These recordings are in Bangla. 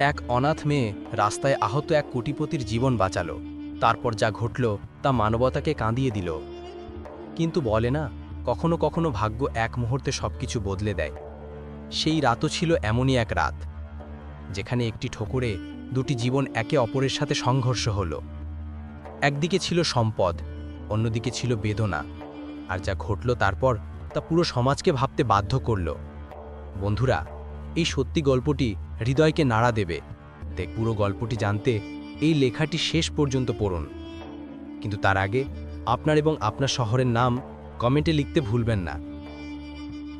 এক অনাথ মেয়ে রাস্তায় আহত এক কোটিপতির জীবন বাঁচালো। তারপর যা ঘটল তা মানবতাকে কাঁদিয়ে দিল। কিন্তু বলে না, কখনো কখনো ভাগ্য এক মুহূর্তে সবকিছু বদলে দেয়। সেই রাতও ছিল এমনই এক রাত, যেখানে একটি ঠোকরে দুটি জীবন একে অপরের সাথে সংঘর্ষ হল। একদিকে ছিল সম্পদ, অন্যদিকে ছিল বেদনা, আর যা ঘটল তারপর তা পুরো সমাজকে ভাবতে বাধ্য করল। বন্ধুরা, এই সত্যি গল্পটি হৃদয়কে নাড়া দেবে। তাই পুরো গল্পটি জানতে এই লেখাটি শেষ পর্যন্ত পড়ুন। কিন্তু তার আগে আপনার এবং আপনার শহরের নাম কমেন্টে লিখতে ভুলবেন না।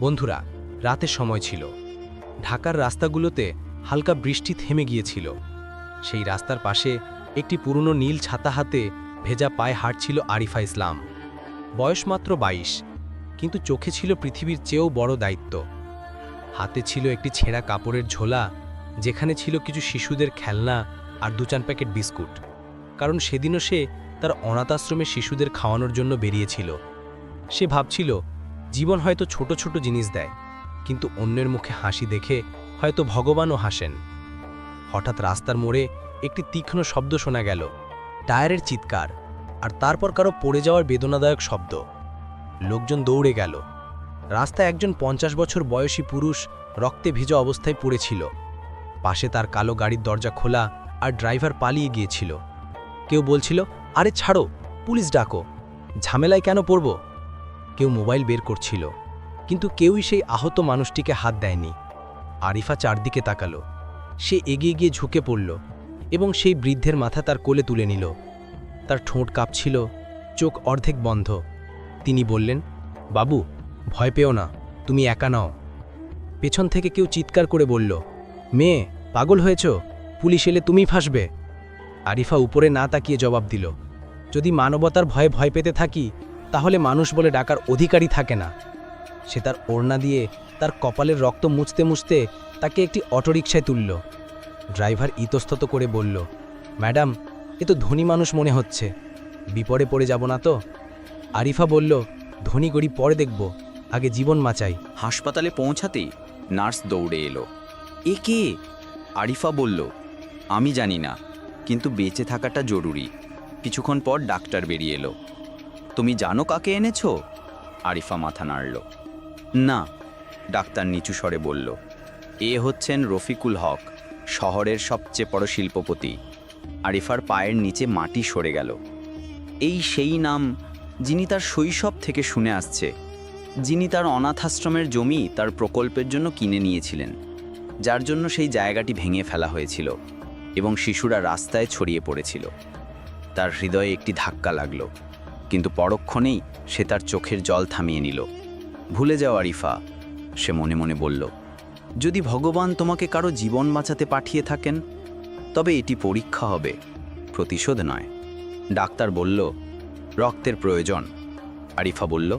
বন্ধুরা রাতের সময় ছিল। ঢাকার রাস্তাগুলোতে হালকা বৃষ্টি থেমে গিয়েছিল। সেই রাস্তার পাশে একটি পুরনো নীল ছাতা হাতে ভেজা পায়ে হাঁটছিল আরিফা ইসলাম। বয়স মাত্র বাইশ, কিন্তু চোখে ছিল পৃথিবীর চেয়েও বড় দায়িত্ব। হাতে ছিল একটি ছেঁড়া কাপড়ের ঝোলা যেখানে ছিল কিছু শিশুদের খেলনা আর দু চার প্যাকেট বিস্কুট। কারণ সেদিনও সে তার অনাথাশ্রমে শিশুদের খাওয়ানোর জন্য বেরিয়েছিল। সে ভাবছিল, জীবন হয়তো ছোট ছোট জিনিস দেয়, কিন্তু অন্যের মুখে হাসি দেখে হয়তো ভগবানও হাসেন। হঠাৎ রাস্তার মোড়ে একটি তীক্ষ্ণ শব্দ শোনা গেল। টায়ারের চিৎকার আর তারপর কারও পড়ে যাওয়ার বেদনাদায়ক শব্দ। লোকজন দৌড়ে গেল। রাস্তায় একজন পঞ্চাশ বছর বয়সী পুরুষ রক্তে ভেজা অবস্থায় পড়েছিল। পাশে তার কালো গাড়ির দরজা খোলা আর ড্রাইভার পালিয়ে গিয়েছিল। কেউ বলছিল, আরে ছাড়ো, পুলিশ ডাকো। ঝামেলায় কেন পড়ব? কেউ মোবাইল বের করছিল, কিন্তু কেউই সেই আহত মানুষটিকে হাত দেয়নি। আরিফা চারদিকে তাকালো। সে এগিয়ে গিয়ে ঝুঁকে পড়ল এবং সেই বৃদ্ধের মাথা তার কোলে তুলে নিল। তার ঠোঁট কাঁপছিল, চোখ অর্ধেক বন্ধ। তিনি বললেন, বাবু, ভয় পেও না, তুমি একা নাও। পেছন থেকে কেউ চিৎকার করে বলল মেয়ে, পাগল হয়েছ? পুলিশ এলে তুমি ফাঁসবে। আরিফা উপরে না তাকিয়ে জবাব দিল, যদি মানবতার ভয়ে ভয় পেতে থাকি, তাহলে মানুষ বলে ডাকার অধিকারই থাকে না। সে তার ওড়না দিয়ে তার কপালের রক্ত মুছতে মুছতে তাকে একটি অটোরিকশায় তুলল। ড্রাইভার ইতস্তত করে বলল, ম্যাডাম, এ তো ধনী মানুষ মনে হচ্ছে। বিপদে পড়ে যাব না তো? আরিফা বলল, ধনী গরিব পরে দেখব। আগে জীবন মাচাই হাসপাতালে পৌঁছাতেই নার্স দৌড়ে এলো। এ কে? আরিফা বলল, আমি জানি না, কিন্তু বেঁচে থাকাটা জরুরি। কিছুক্ষণ পর ডাক্তার বেরিয়ে এলো। তুমি জানো কাকে এনেছো? আরিফা মাথা নাড়ল। না, ডাক্তার নিচু স্বরে বলল। এ হচ্ছেন রফিকুল হক, শহরের সবচেয়ে বড় শিল্পপতি। আরিফার পায়ের নিচে মাটি সরে গেল। এই সেই নাম যিনি তার শৈশব থেকে শুনে আসছে, যিনি তার অনাথাশ্রমের জমি তার প্রকল্পের জন্য কিনে নিয়েছিলেন। যার জন্য সেই জায়গাটি ভেঙে ফেলা হয়েছিল এবং শিশুরা রাস্তায় ছড়িয়ে পড়েছিল। তার হৃদয়ে একটি ধাক্কা লাগল, কিন্তু পরক্ষণেই সে তার চোখের জল থামিয়ে নিল। ভুলে যাও আরিফা, সে মনে মনে বলল, যদি ভগবান তোমাকে কারও জীবন বাঁচাতে পাঠিয়ে থাকেন, তবে এটি পরীক্ষা হবে, প্রতিশোধ নয়। ডাক্তার বলল, রক্তের প্রয়োজন। আরিফা বলল,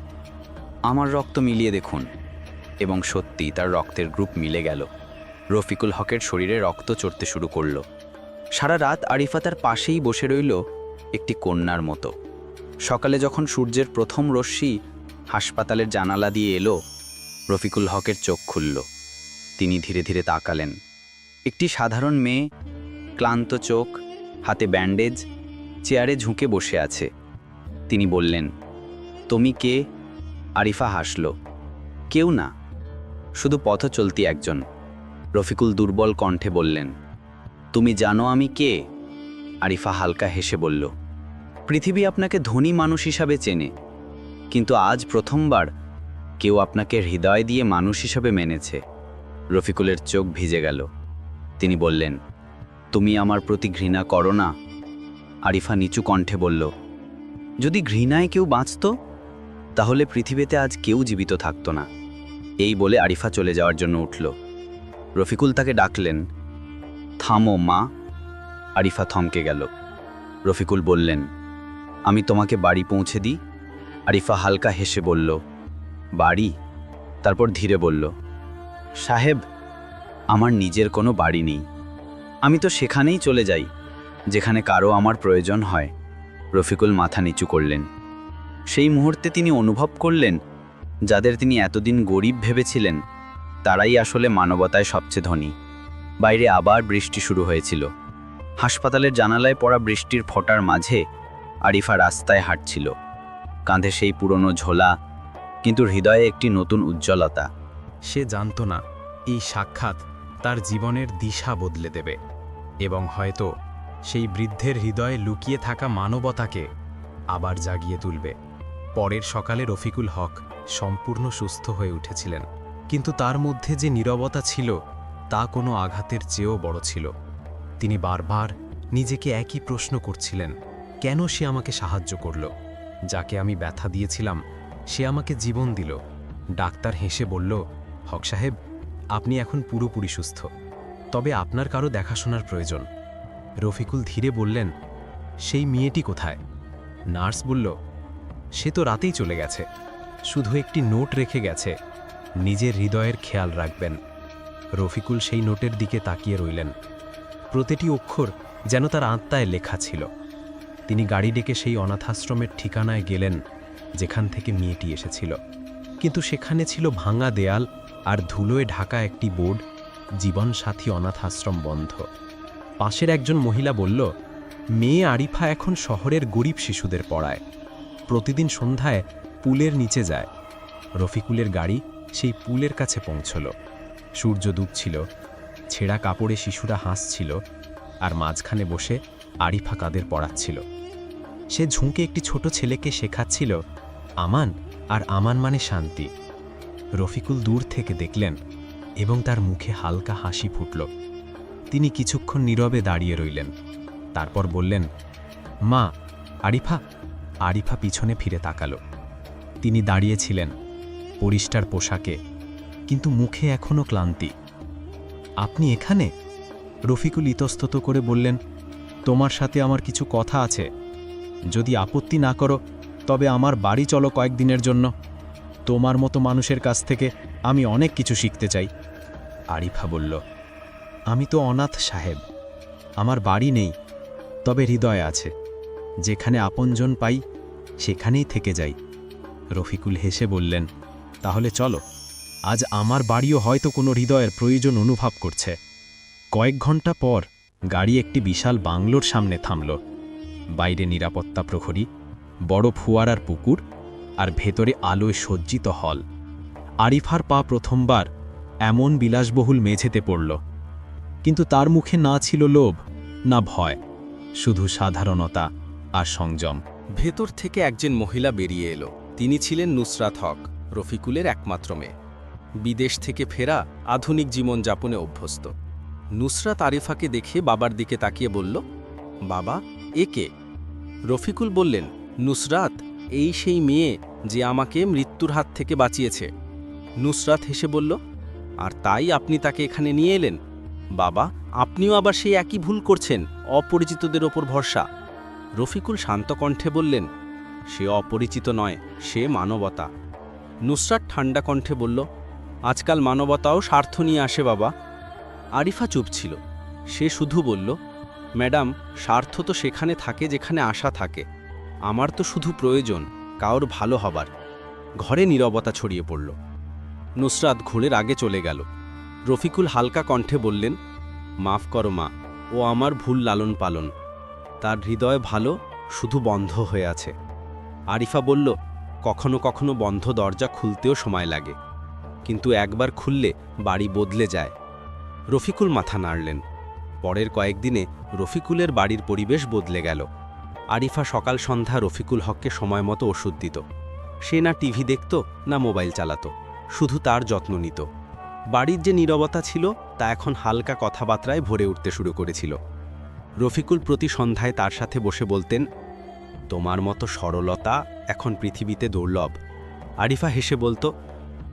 আমার রক্ত মিলিয়ে দেখুন, এবং সত্যি তার রক্তের গ্রুপ মিলে গেল। রফিকুল হকের শরীরে রক্ত চড়তে শুরু করল। সারা রাত আরিফা তার পাশেই বসে রইল একটি কন্যার মতো। সকালে যখন সূর্যের প্রথম রশ্মি হাসপাতালের জানালা দিয়ে এলো, রফিকুল হকের চোখ খুলল। তিনি ধীরে ধীরে তাকালেন। একটি সাধারণ মেয়ে, ক্লান্ত চোখ, হাতে ব্যান্ডেজ, চেয়ারে ঝুঁকে বসে আছে। তিনি বললেন, তুমি কে? আরিফা হাসল, কেউ না, শুধু পথ চলতি একজন। রফিকুল দুর্বল কণ্ঠে বললেন, তুমি জানো আমি কে? আরিফা হালকা হেসে বলল, পৃথিবী আপনাকে ধনী মানুষ হিসাবে চেনে, কিন্তু আজ প্রথমবার কেউ আপনাকে হৃদয় দিয়ে মানুষ হিসাবে মেনেছে। রফিকুলের চোখ ভিজে গেল। তিনি বললেন, তুমি আমার প্রতি ঘৃণা করো না। আরিফা নিচু কণ্ঠে বলল, যদি ঘৃণায় কেউ বাঁচত, তাহলে পৃথিবীতে আজ কেউ জীবিত থাকতো না। এই বলে আরিফা চলে যাওয়ার জন্য উঠল। রফিকুল তাকে ডাকলেন, থামো, মা। আরিফা থমকে গেল। রফিকুল বললেন, আমি তোমাকে বাড়ি পৌঁছে দিই। আরিফা হালকা হেসে বলল, বাড়ি? তারপর ধীরে বলল, সাহেব, আমার নিজের কোনো বাড়ি নেই। আমি তো সেখানেই চলে যাই, যেখানে কারও আমার প্রয়োজন হয়। রফিকুল মাথা নিচু করলেন। সেই মুহূর্তে তিনি অনুভব করলেন, যাদের তিনি এতদিন গরিব ভেবেছিলেন তারাই আসলে মানবতায় সবচেয়ে ধনী। বাইরে আবার বৃষ্টি শুরু হয়েছিল। হাসপাতালের জানালায় পড়া বৃষ্টির ফোঁটার মাঝে আরিফা রাস্তায় হাঁটছিল। কাঁধে সেই পুরনো ঝোলা, কিন্তু হৃদয়ে একটি নতুন উজ্জ্বলতা। সে জানত না, এই সাক্ষাৎ তার জীবনের দিশা বদলে দেবে। এবং হয়তো সেই বৃদ্ধের হৃদয়ে লুকিয়ে থাকা মানবতাকে আবার জাগিয়ে তুলবে। পরের সকালে রফিকুল হক সম্পূর্ণ সুস্থ হয়ে উঠেছিলেন। কিন্তু তার মধ্যে যে নীরবতা ছিল, তা কোনো আঘাতের চেয়েও বড় ছিল। তিনি বারবার নিজেকে একই প্রশ্ন করছিলেন, কেন সে আমাকে সাহায্য করল? যাকে আমি ব্যথা দিয়েছিলাম, সে আমাকে জীবন দিল। ডাক্তার হেসে বলল, হক সাহেব, আপনি এখন পুরোপুরি সুস্থ। তবে আপনার কারও দেখাশোনার প্রয়োজন। রফিকুল ধীরে বললেন, সেই মেয়েটি কোথায়? নার্স বলল, সে তো রাতেই চলে গেছে। শুধু একটি নোট রেখে গেছে। নিজের হৃদয়ের খেয়াল রাখবেন। রফিকুল সেই নোটের দিকে তাকিয়ে রইলেন। প্রতিটি অক্ষর যেন তার আত্মায় লেখা ছিল। তিনি গাড়ি ডেকে সেই অনাথাশ্রমের ঠিকানায় গেলেন, যেখান থেকে মেয়েটি এসেছিল। কিন্তু সেখানে ছিল ভাঙা দেয়াল আর ধুলোয় ঢাকা একটি বোর্ড, জীবনসাথী অনাথ আশ্রম বন্ধ। পাশের একজন মহিলা বলল, মেয়ে আরিফা এখন শহরের গরিব শিশুদের পড়ায়। প্রতিদিন সন্ধ্যায় পুলের নিচে যায়। রফিকুলের গাড়ি সেই পুলের কাছে পৌঁছল। সূর্য ডুবছিল, ছেঁড়া কাপড়ে শিশুরা হাসছিল আর মাঝখানে বসে আরিফা কাদের পড়াচ্ছিল। সে ঝুঁকে একটি ছোট ছেলেকে শেখাচ্ছিল, আমান আর আমান মানে শান্তি। রফিকুল দূর থেকে দেখলেন এবং তার মুখে হালকা হাসি ফুটল। তিনি কিছুক্ষণ নীরবে দাঁড়িয়ে রইলেন, তারপর বললেন, মা, আরিফা। আরিফা পিছনে ফিরে তাকালো। তিনি দাঁড়িয়েছিলেন পরিষ্কার পোশাকে, কিন্তু মুখে এখনও ক্লান্তি। আপনি এখানে? রফিকুল ইতস্তত করে বললেন, তোমার সাথে আমার কিছু কথা আছে। যদি আপত্তি না করো, তবে আমার বাড়ি চলো কয়েকদিনের জন্য। তোমার মতো মানুষের কাছ থেকে আমি অনেক কিছু শিখতে চাই। আরিফা বলল, আমি তো অনাথ সাহেব। আমার বাড়ি নেই, তবে হৃদয় আছে। যেখানে আপনজন পাই, সেখানেই থেকে যাই। রফিকুল হেসে বললেন তাহলে চলো, আজ আমার বাড়িও হয়তো কোনো হৃদয়ের প্রয়োজন অনুভব করছে। কয়েক ঘণ্টা পর গাড়ি একটি বিশাল বাংলোর সামনে থামল। বাইরে নিরাপত্তা প্রহরী, বড় ফুয়ারার পুকুর আর ভেতরে আলোয় সজ্জিত হল। আরিফার পা প্রথমবার এমন বিলাসবহুল মেঝেতে পড়ল। কিন্তু তার মুখে না ছিল লোভ, না ভয়, শুধু সাধারণতা আর সংযম। ভেতর থেকে একজন মহিলা বেরিয়ে এলো। তিনি ছিলেন নুসরাত হক। রফিকুলের একমাত্র মেয়ে। বিদেশ থেকে ফেরা আধুনিক জীবন জীবনযাপনে অভ্যস্ত। নুসরাত আরিফাকে দেখে বাবার দিকে তাকিয়ে বলল, বাবা, এ কে? রফিকুল বললেন, নুসরাত, এই সেই মেয়ে যে আমাকে মৃত্যুর হাত থেকে বাঁচিয়েছে। নুসরাত হেসে বলল, আর তাই আপনি তাকে এখানে নিয়ে এলেন? বাবা, আপনিও আবার সেই একই ভুল করছেন, অপরিচিতদের ওপর ভরসা। রফিকুল শান্ত কণ্ঠে বললেন, সে অপরিচিত নয়, সে মানবতা। নুসরাত ঠান্ডা কণ্ঠে বলল, আজকাল মানবতাও স্বার্থ নিয়ে আসে বাবা। আরিফা চুপ ছিল। সে শুধু বলল, ম্যাডাম, স্বার্থ তো সেখানে থাকে যেখানে আশা থাকে। আমার তো শুধু প্রয়োজন, কাউর ভালো হবার। ঘরে নীরবতা ছড়িয়ে পড়ল। নুসরাত ঘোরের আগে চলে গেল। রফিকুল হালকা কণ্ঠে বললেন, মাফ করো মা, ও আমার ভুল লালন পালন। তার হৃদয় ভালো, শুধু বন্ধ হয়ে আছে। আরিফা বলল কখনো কখনো বন্ধ দরজা খুলতেও সময় লাগে। কিন্তু একবার খুললে বাড়ি বদলে যায়। রফিকুল মাথা নাড়লেন। পরের কয়েকদিনে রফিকুলের বাড়ির পরিবেশ বদলে গেল। আরিফা সকাল সন্ধ্যা রফিকুল হককে সময় মতো ওষুধ দিত। সে না টিভি দেখত, না মোবাইল চালাত। শুধু তার যত্ন নিত। বাড়ির যে নীরবতা ছিল, তা এখন হালকা কথাবার্তায় ভরে উঠতে শুরু করেছিল। রফিকুল প্রতি সন্ধ্যায় তার সাথে বসে বলতেন তোমার মতো সরলতা এখন পৃথিবীতে দুর্লভ। আরিফা হেসে বলতো,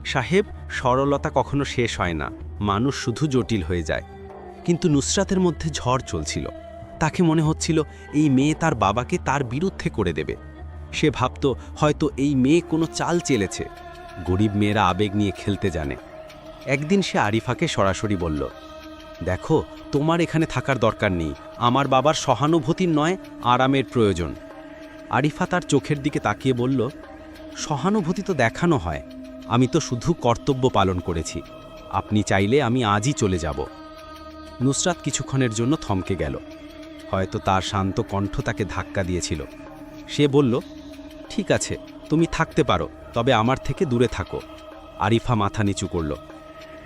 সাহেব, সরলতা কখনো শেষ হয় না। মানুষ শুধু জটিল হয়ে যায়। কিন্তু নুসরাতের মধ্যে ঝড় চলছিল। তাকে মনে হচ্ছিল, এই মেয়ে তার বাবাকে তার বিরুদ্ধে করে দেবে। সে ভাবত, হয়তো এই মেয়ে কোনো চাল চেলেছে। গরিব মেয়েরা আবেগ নিয়ে খেলতে জানে। একদিন সে আরিফাকে সরাসরি বলল, দেখো, তোমার এখানে থাকার দরকার নেই। আমার বাবার সহানুভূতির নয়, আরামের প্রয়োজন। আরিফা তার চোখের দিকে তাকিয়ে বলল, সহানুভূতি তো দেখানো হয়। আমি তো শুধু কর্তব্য পালন করেছি। আপনি চাইলে আমি আজই চলে যাব নুসরাত কিছুক্ষণের জন্য থমকে গেল। হয়তো তার শান্ত কণ্ঠ তাকে ধাক্কা দিয়েছিল। সে বলল, ঠিক আছে, তুমি থাকতে পারো, তবে আমার থেকে দূরে থাকো আরিফা মাথা নিচু করল।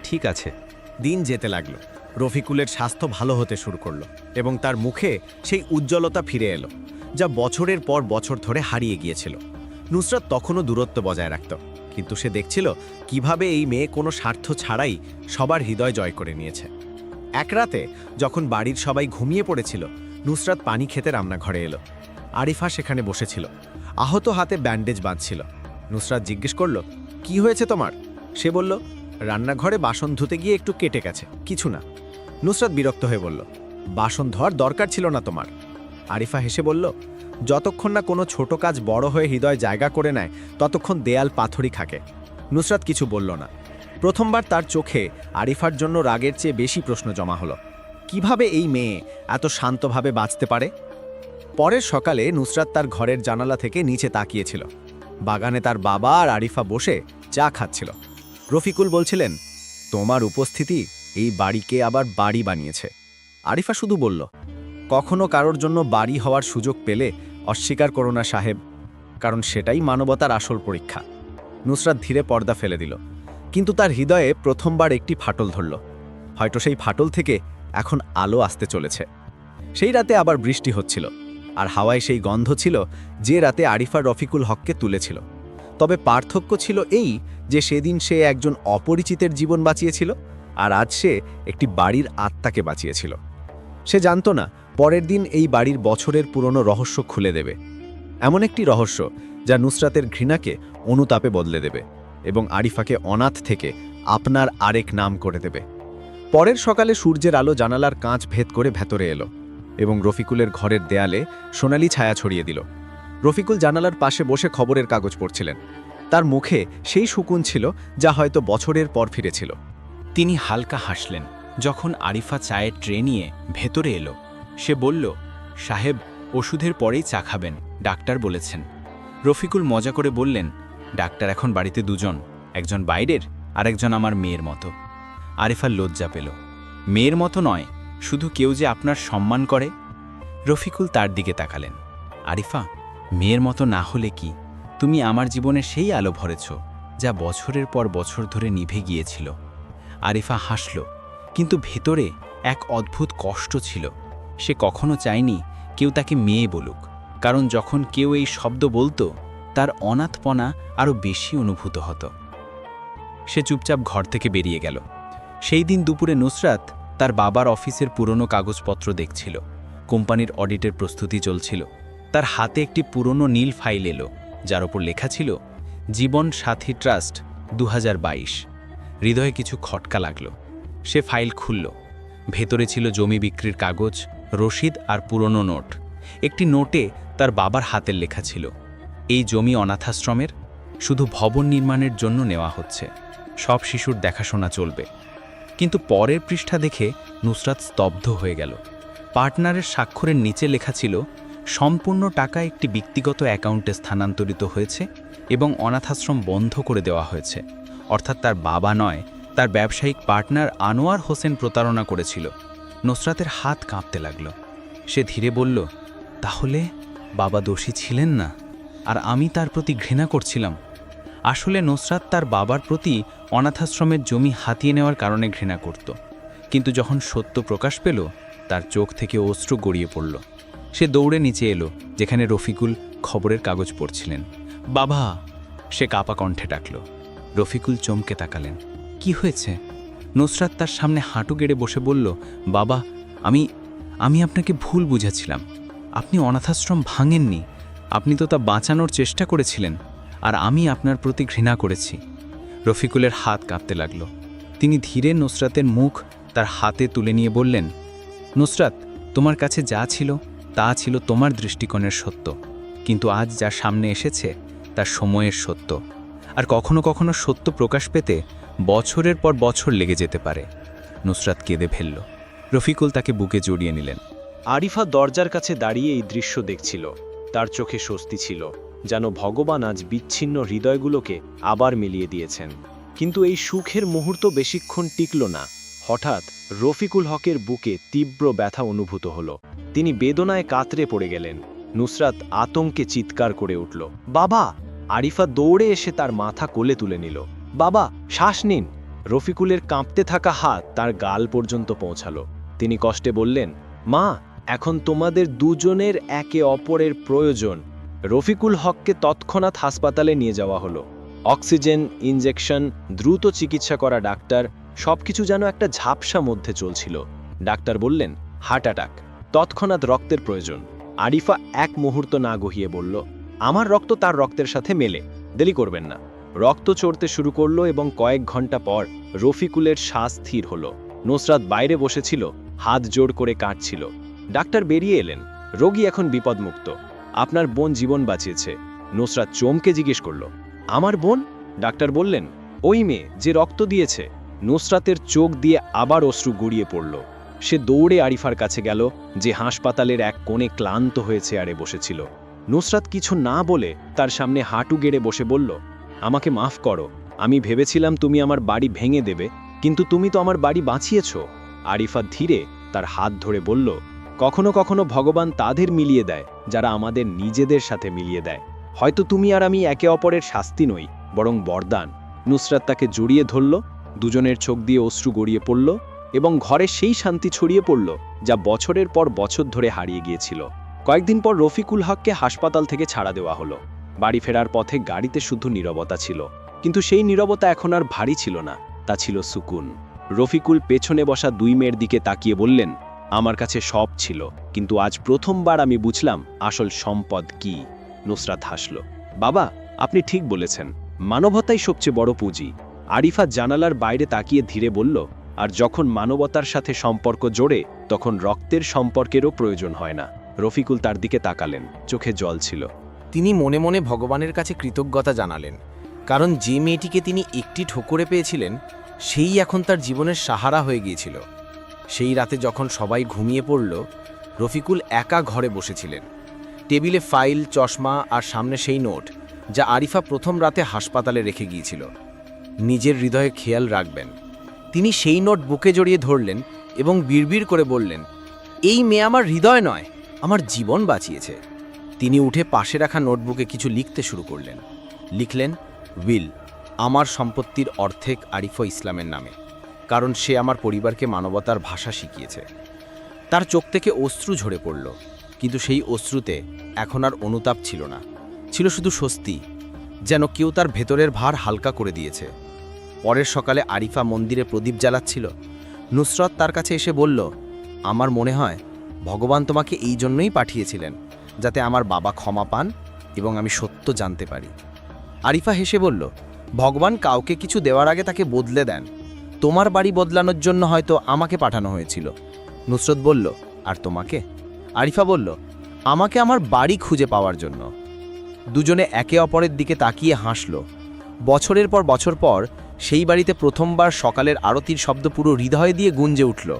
ঠিক আছে দিন যেতে লাগল। রফিকুলের স্বাস্থ্য ভালো হতে শুরু করল এবং তার মুখে সেই উজ্জ্বলতা ফিরে এলো। যা বছরের পর বছর ধরে হারিয়ে গিয়েছিল। নুসরাত তখনও দূরত্ব বজায় রাখত, কিন্তু সে দেখছিল কীভাবে এই মেয়ে কোনো স্বার্থ ছাড়াই সবার হৃদয় জয় করে নিয়েছে। এক রাতে যখন বাড়ির সবাই ঘুমিয়ে পড়েছিল, নুসরাত পানি খেতে রান্নাঘরে এলো। আরিফা সেখানে বসেছিল, আহত হাতে ব্যান্ডেজ বাঁধছিল। নুসরাত জিজ্ঞেস করল, কি হয়েছে তোমার? সে বলল, রান্নাঘরে বাসন ধুতে গিয়ে একটু কেটে গেছে, কিছু না। নুসরাত বিরক্ত হয়ে বলল, বাসন ধোয়ার দরকার ছিল না তোমার। আরিফা হেসে বলল, যতক্ষণ না কোনো ছোট কাজ বড় হয়ে হৃদয় জায়গা করে নেয়, ততক্ষণ দেয়াল পাথরই থাকে নুসরাত কিছু বলল না। প্রথমবার তার চোখে আরিফার জন্য রাগের চেয়ে বেশি প্রশ্ন জমা হলো, কীভাবে এই মেয়ে এত শান্তভাবে বাঁচতে পারে? পরের সকালে নুসরাত তার ঘরের জানালা থেকে নিচে তাকিয়েছিল। বাগানে তার বাবা আর আরিফা বসে চা খাচ্ছিল। রফিকুল বলছিলেন, তোমার উপস্থিতি এই বাড়িকে আবার বাড়ি বানিয়েছে। আরিফা শুধু বলল কখনো কারোর জন্য বাড়ি হওয়ার সুযোগ পেলে অস্বীকার করো না সাহেব, কারণ সেটাই মানবতার আসল পরীক্ষা। নুসরাত ধীরে পর্দা ফেলে দিল, কিন্তু তার হৃদয়ে প্রথমবার একটি ফাটল ধরল। হয়তো সেই ফাটল থেকে এখন আলো আসতে চলেছে। সেই রাতে আবার বৃষ্টি হচ্ছিল, আর হাওয়ায় সেই গন্ধ ছিল যে রাতে আরিফা রফিকুল হককে তুলেছিল। তবে পার্থক্য ছিল এই যে সেদিন সে একজন অপরিচিতের জীবন বাঁচিয়েছিল, আর আজ সে একটি বাড়ির আত্মাকে বাঁচিয়েছিল। সে জানত না পরের দিন এই বাড়ির বছরের পুরনো রহস্য খুলে দেবে। এমন একটি রহস্য যা নুসরাতের ঘৃণাকে অনুতাপে বদলে দেবে এবং আরিফাকে অনাথ থেকে আপনার আরেক নাম করে দেবে। পরের সকালে সূর্যের আলো জানালার কাঁচ ভেদ করে ভেতরে এলো এবং রফিকুলের ঘরের দেয়ালে সোনালি ছায়া ছড়িয়ে দিল। রফিকুল জানালার পাশে বসে খবরের কাগজ পড়ছিলেন। তার মুখে সেই সুকুন ছিল যা হয়তো বছরের পর ফিরেছিল। তিনি হালকা হাসলেন যখন আরিফা চায়ের ট্রে নিয়ে ভেতরে এলো। সে বলল, সাহেব, ওষুধের পরেই চা খাবেন। ডাক্তার বলেছেন। রফিকুল মজা করে বললেন, ডাক্তার এখন বাড়িতে দুজন, একজন বাইরের আর একজন আমার মেয়ের মতো। আরিফার লজ্জা পেল। মেয়ের মতো নয়, শুধু কেউ যে আপনার সম্মান করে? রফিকুল তার দিকে তাকালেন। আরিফা, মেয়ের মতো না হলে কি? তুমি আমার জীবনে সেই আলো ভরেছ, যা বছরের পর বছর ধরে নিভে গিয়েছিল। আরিফা হাসল, কিন্তু ভেতরে এক অদ্ভুত কষ্ট ছিল। সে কখনো চায়নি কেউ তাকে মেয়ে বলুক, কারণ যখন কেউ এই শব্দ বলতো, তার অনাথপনা আরও বেশি অনুভূত হতো। সে চুপচাপ ঘর থেকে বেরিয়ে গেল। সেই দিন দুপুরে নুসরাত তার বাবার অফিসের পুরনো কাগজপত্র দেখছিল। কোম্পানির অডিটের প্রস্তুতি চলছিল। তার হাতে একটি পুরনো নীল ফাইল এলো, যার ওপর লেখা ছিল, জীবন সাথী ট্রাস্ট দু হাজার বাইশ। হৃদয়ে কিছু খটকা লাগল। সে ফাইল খুলল। ভেতরে ছিল জমি বিক্রির কাগজ রসিদ আর পুরনো নোট। একটি নোটে তার বাবার হাতের লেখা ছিল। এই জমি অনাথাশ্রমের, শুধু ভবন নির্মাণের জন্য নেওয়া হচ্ছে। সব শিশুর দেখাশোনা চলবে। কিন্তু পরের পৃষ্ঠা দেখে নুসরাত স্তব্ধ হয়ে গেল। পার্টনারের স্বাক্ষরের নিচে লেখা ছিল, সম্পূর্ণ টাকা একটি ব্যক্তিগত অ্যাকাউন্টে স্থানান্তরিত হয়েছে এবং অনাথাশ্রম বন্ধ করে দেওয়া হয়েছে। অর্থাৎ তার বাবা নয়, তার ব্যবসায়িক পার্টনার আনোয়ার হোসেন প্রতারণা করেছিল। নুসরাতের হাত কাঁপতে লাগল। সে ধীরে বলল, তাহলে বাবা দোষী ছিলেন না, আর আমি তার প্রতি ঘৃণা করছিলাম। আসলে নুসরাত তার বাবার প্রতি অনাথাশ্রমের জমি হাতিয়ে নেওয়ার কারণে ঘৃণা করত। কিন্তু যখন সত্য প্রকাশ পেল, তার চোখ থেকে অশ্রু গড়িয়ে পড়ল। সে দৌড়ে নিচে এলো, যেখানে রফিকুল খবরের কাগজ পড়ছিলেন। বাবা, সে কাপা কণ্ঠে ডাকল। রফিকুল চমকে তাকালেন। কি হয়েছে? নুসরাত তার সামনে হাঁটু গেড়ে বসে বলল, বাবা, আমি আমি আপনাকে ভুল বুঝেছিলাম। আপনি অনাথাশ্রম ভাঙেননি। আপনি তো তা বাঁচানোর চেষ্টা করেছিলেন, আর আমি আপনার প্রতি ঘৃণা করেছি। রফিকুলের হাত কাঁপতে লাগল। তিনি ধীরে নুসরাতের মুখ তার হাতে তুলে নিয়ে বললেন, নুসরাত, তোমার কাছে যা ছিল, তা ছিল তোমার দৃষ্টিকোণের সত্য। কিন্তু আজ যা সামনে এসেছে, তা সময়ের সত্য। আর কখনো কখনো সত্য প্রকাশ পেতে বছরের পর বছর লেগে যেতে পারে। নুসরাত কেঁদে ফেলল। রফিকুল তাকে বুকে জড়িয়ে নিলেন। আরিফা দরজার কাছে দাঁড়িয়ে এই দৃশ্য দেখছিল। তার চোখে স্বস্তি ছিল, যেন ভগবান আজ বিচ্ছিন্ন হৃদয়গুলোকে আবার মিলিয়ে দিয়েছেন। কিন্তু এই সুখের মুহূর্ত বেশিক্ষণ টিকল না। হঠাৎ রফিকুল হকের বুকে তীব্র ব্যথা অনুভূত হল। তিনি বেদনায় কাতরে পড়ে গেলেন। নুসরাত আতঙ্কে চিৎকার করে উঠল, বাবা! আরিফা দৌড়ে এসে তার মাথা কোলে তুলে নিল। বাবা, শ্বাস নিন। রফিকুলের কাঁপতে থাকা হাত তার গাল পর্যন্ত পৌঁছালো। তিনি কষ্টে বললেন, মা, এখন তোমাদের দুজনের একে অপরের প্রয়োজন। রফিকুল হককে তৎক্ষণাৎ হাসপাতালে নিয়ে যাওয়া হলো। অক্সিজেন, ইনজেকশন, দ্রুত চিকিৎসা করা ডাক্তার, সবকিছু যেন একটা ঝাপসা মধ্যে চলছিল। ডাক্তার বললেন, হার্ট অ্যাটাক, তৎক্ষণাৎ রক্তের প্রয়োজন। আরিফা এক মুহূর্ত না গহিয়ে বলল, আমার রক্ত তার রক্তের সাথে মেলে, দেরি করবেন না। রক্ত চড়তে শুরু করল এবং কয়েক ঘণ্টা পর রফিকুলের শ্বাস স্থির হলো। নুসরাত বাইরে বসেছিল, হাত জোড় করে কাটছিল ডাক্তার বেরিয়ে এলেন, রোগী এখন বিপদমুক্ত। আপনার বোন জীবন বাঁচিয়েছে। নুসরাত চমকে জিজ্ঞেস করল, আমার বোন? ডাক্তার বললেন, ওই মেয়ে যে রক্ত দিয়েছে। নুসরাতের চোখ দিয়ে আবার অশ্রু গড়িয়ে পড়ল। সে দৌড়ে আরিফার কাছে গেল, যে হাসপাতালের এক কোণে ক্লান্ত হয়েছে আরে বসেছিল। নুসরাত কিছু না বলে তার সামনে হাঁটু গেড়ে বসে বলল আমাকে মাফ করো। আমি ভেবেছিলাম তুমি আমার বাড়ি ভেঙে দেবে, কিন্তু তুমি তো আমার বাড়ি বাঁচিয়েছ। আরিফা ধীরে তার হাত ধরে বলল, কখনো কখনো ভগবান তাদের মিলিয়ে দেয়, যারা আমাদের নিজেদের সাথে মিলিয়ে দেয়। হয়তো তুমি আর আমি একে অপরের শাস্তি নই, বরং বরদান। নুসরাত তাকে জড়িয়ে ধরল, দুজনের চোখ দিয়ে অশ্রু গড়িয়ে পড়ল এবং ঘরে সেই শান্তি ছড়িয়ে পড়ল, যা বছরের পর বছর ধরে হারিয়ে গিয়েছিল। কয়েকদিন পর রফিকুল হককে হাসপাতাল থেকে ছাড়া দেওয়া হলো। বাড়ি ফেরার পথে গাড়িতে শুধু নীরবতা ছিল। কিন্তু সেই নীরবতা এখন আর ভারী ছিল না, তা ছিল সুকুন। রফিকুল পেছনে বসা দুই মেয়ের দিকে তাকিয়ে বললেন, আমার কাছে সব ছিল, কিন্তু আজ প্রথমবার আমি বুঝলাম আসল সম্পদ কি। নুসরাত হাসল, বাবা, আপনি ঠিক বলেছেন, মানবতাই সবচেয়ে বড় পুঁজি। আরিফা জানালার বাইরে তাকিয়ে ধীরে বলল, আর যখন মানবতার সাথে সম্পর্ক জোড়ে, তখন রক্তের সম্পর্কেরও প্রয়োজন হয় না। রফিকুল তার দিকে তাকালেন, চোখে জল ছিল। তিনি মনে মনে ভগবানের কাছে কৃতজ্ঞতা জানালেন, কারণ যে মেয়েটিকে তিনি একটি ঠোকরে পেয়েছিলেন, সেই এখন তার জীবনের সাহারা হয়ে গিয়েছিল। সেই রাতে যখন সবাই ঘুমিয়ে পড়ল, রফিকুল একা ঘরে বসেছিলেন। টেবিলে ফাইল, চশমা আর সামনে সেই নোট, যা আরিফা প্রথম রাতে হাসপাতালে রেখে গিয়েছিল। নিজের হৃদয়ে খেয়াল রাখবেন। তিনি সেই নোট বুকে জড়িয়ে ধরলেন এবং বিড়বিড় করে বললেন, এই মেয়ে আমার হৃদয় নয়, আমার জীবন বাঁচিয়েছে। তিনি উঠে পাশে রাখা নোটবুকে কিছু লিখতে শুরু করলেন। লিখলেন, উইল, আমার সম্পত্তির অর্ধেক আরিফা ইসলামের নামে, কারণ সে আমার পরিবারকে মানবতার ভাষা শিখিয়েছে। তার চোখ থেকে অশ্রু ঝরে পড়ল, কিন্তু সেই অশ্রুতে এখন আর অনুতাপ ছিল না। ছিল শুধু স্বস্তি, যেন কেউ তার ভেতরের ভার হালকা করে দিয়েছে। পরের সকালে আরিফা মন্দিরে প্রদীপ জ্বালাচ্ছিল। নুসরত তার কাছে এসে বলল, আমার মনে হয় ভগবান তোমাকে এই জন্যই পাঠিয়েছিলেন। যাতে আমার বাবা ক্ষমা পান এবং আমি সত্য জানতে পারি। আরিফা হেসে বলল, ভগবান কাউকে কিছু দেওয়ার আগে তাকে বদলে দেন। তোমার বাড়ি বদলানোর জন্য হয়তো আমাকে পাঠানো হয়েছিল। নুসরত বলল, আর তোমাকে? আরিফা বলল, আমাকে আমার বাড়ি খুঁজে পাওয়ার জন্য। দুজনে একে অপরের দিকে তাকিয়ে হাসল। বছরের পর বছর পর সেই বাড়িতে প্রথমবার সকালের আরতির শব্দ পুরো হৃদয় দিয়ে গুঞ্জে উঠল।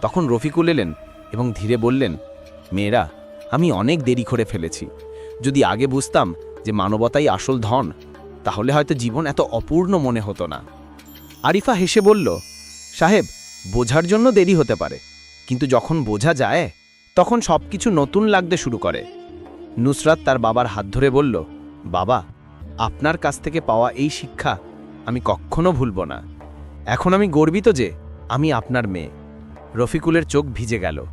তখন রফিকুল এলেন এবং ধীরে বললেন, মেয়েরা আমি অনেক দেরি করে ফেলেছি। যদি আগে বুঝতাম যে মানবতাই আসল ধন, তাহলে হয়তো জীবন এত অপূর্ণ মনে হতো না। আরিফা হেসে বলল, সাহেব, বোঝার জন্য দেরি হতে পারে। কিন্তু যখন বোঝা যায়, তখন সব কিছু নতুন লাগতে শুরু করে। নুসরাত তার বাবার হাত ধরে বলল, বাবা, আপনার কাছ থেকে পাওয়া এই শিক্ষা আমি কখনো ভুলব না। এখন আমি গর্বিত যে আমি আপনার মেয়ে। রফিকুলের চোখ ভিজে গেল।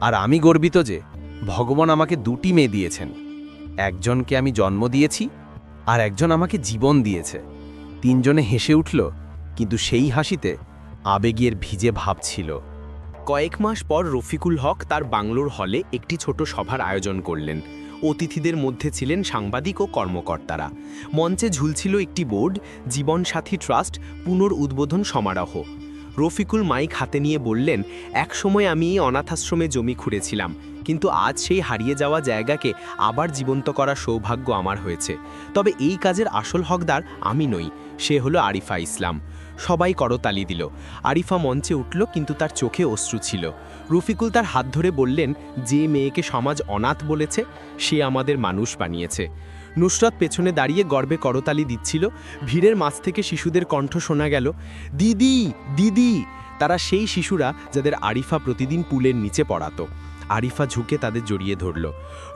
আর আমি গর্বিত যে ভগবান আমাকে দুটি মেয়ে দিয়েছেন। একজনকে আমি জন্ম দিয়েছি আর একজন আমাকে জীবন দিয়েছে। তিনজনে হেসে উঠল, কিন্তু সেই হাসিতে আবেগের ভিজে ভাব ছিল। কয়েক মাস পর রফিকুল হক তার বাংলোর হলে একটি ছোট সভার আয়োজন করলেন। অতিথিদের মধ্যে ছিলেন সাংবাদিক ও কর্মকর্তারা। মঞ্চে ঝুলছিল একটি বোর্ড, জীবনসাথী ট্রাস্ট পুনর উদ্বোধন সমারোহ। রফিকুল মাইক হাতে নিয়ে বললেন, একসময় আমি অনাথাশ্রমে জমি খুঁড়েছিলাম, কিন্তু আজ সেই হারিয়ে যাওয়া জায়গাকে আবার জীবন্ত করার সৌভাগ্য আমার হয়েছে। তবে এই কাজের আসল হকদার আমি নই, সে হলো আরিফা ইসলাম। সবাই করতালি দিল। আরিফা মঞ্চে উঠল, কিন্তু তার চোখে অশ্রু ছিল। রফিকুল তার হাত ধরে বললেন, যে মেয়েকে সমাজ অনাথ বলেছে, সে আমাদের মানুষ বানিয়েছে। নুসরাত পেছনে দাঁড়িয়ে গর্বে করতালি দিচ্ছিল। ভিড়ের মাছ থেকে শিশুদের কণ্ঠ শোনা গেল, দিদি দিদি। তারা সেই শিশুরা যাদের আরিফা প্রতিদিন পুলের নিচে পড়াতো। আরিফা ঝুঁকে তাদের জড়িয়ে ধরল।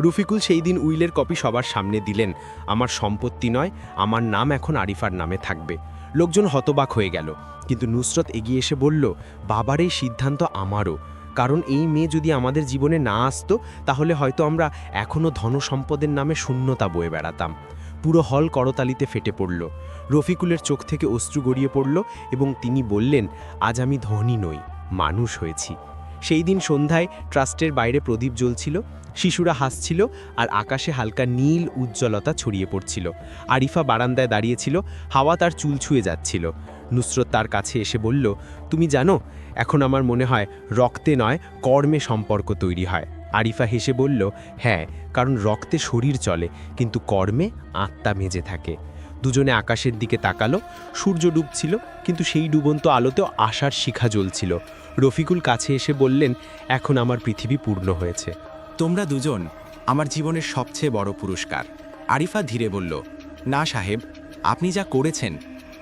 রফিকুল সেই দিন উইলের কপি সবার সামনে দিলেন, আমার সম্পত্তি নয়, আমার নাম এখন আরিফার নামে থাকবে। লোকজন হতবাক হয়ে গেল, কিন্তু নুসরত এগিয়ে এসে বলল, বাবার এই সিদ্ধান্ত আমারও। কারণ এই মেয়ে যদি আমাদের জীবনে না আসতো, তাহলে হয়তো আমরা এখনও ধনসম্পদের নামে শূন্যতা বয়ে বেড়াতাম। পুরো হল করতালিতে ফেটে পড়ল। রফিকুলের চোখ থেকে অশ্রু গড়িয়ে পড়ল এবং তিনি বললেন, আজ আমি ধনী নই, মানুষ হয়েছি। সেই দিন সন্ধ্যায় ট্রাস্টের বাইরে প্রদীপ জ্বলছিল, শিশুরা হাসছিল আর আকাশে হালকা নীল উজ্জ্বলতা ছড়িয়ে পড়ছিল। আরিফা বারান্দায় দাঁড়িয়েছিল হাওয়া তার চুল ছুঁয়ে যাচ্ছিল। নুসরত তার কাছে এসে বলল, তুমি জানো এখন আমার মনে হয় রক্তে নয়, কর্মে সম্পর্ক তৈরি হয়। আরিফা হেসে বলল হ্যাঁ কারণ রক্তে শরীর চলে, কিন্তু কর্মে আত্মা মেজে থাকে। দুজনে আকাশের দিকে তাকালো, সূর্য ডুবছিল, কিন্তু সেই ডুবন্ত আলোতেও আশার শিখা জ্বলছিল। রফিকুল কাছে এসে বললেন, এখন আমার পৃথিবী পূর্ণ হয়েছে। তোমরা দুজন আমার জীবনের সবচেয়ে বড় পুরস্কার। আরিফা ধীরে বলল, না সাহেব, আপনি যা করেছেন,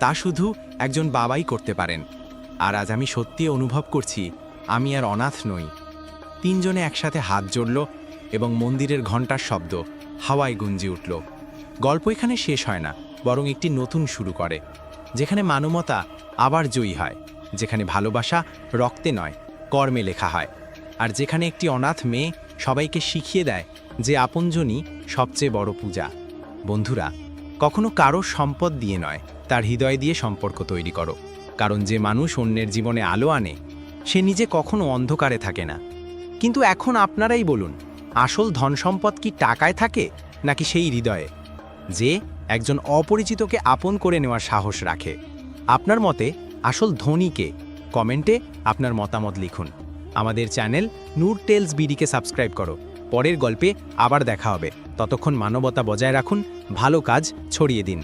তা শুধু একজন বাবাই করতে পারেন। আর আজ আমি সত্যি অনুভব করছি, আমি আর অনাথ নই। তিনজনে একসাথে হাত জড়ল এবং মন্দিরের ঘণ্টার শব্দ, হাওয়ায় গুঞ্জি উঠল। গল্প এখানে শেষ হয় না, বরং একটি নতুন শুরু করে, যেখানে মানবতা আবার জয়ী হয়, যেখানে ভালোবাসা রক্তে নয়, কর্মে লেখা হয়, আর যেখানে একটি অনাথ মেয়ে সবাইকে শিখিয়ে দেয় যে আপনজনই সবচেয়ে বড় পূজা। বন্ধুরা, কখনো কারও সম্পদ দিয়ে নয়, তার হৃদয় দিয়ে সম্পর্ক তৈরি করো। কারণ যে মানুষ অন্যের জীবনে আলো আনে, সে নিজে কখনো অন্ধকারে থাকে না। কিন্তু এখন আপনারাই বলুন, আসল ধন সম্পদ কি টাকায় থাকে, নাকি সেই হৃদয়ে? যে একজন অপরিচিতকে আপন করে নেওয়ার সাহস রাখে। আপনার মতে আসল ধনীকে কমেন্টে আপনার মতামত লিখুন। আমাদের চ্যানেল নূর টেলস বিডিকে সাবস্ক্রাইব করো। পরের গল্পে আবার দেখা হবে। ততক্ষণ মানবতা বজায় রাখুন, ভালো কাজ ছড়িয়ে দিন।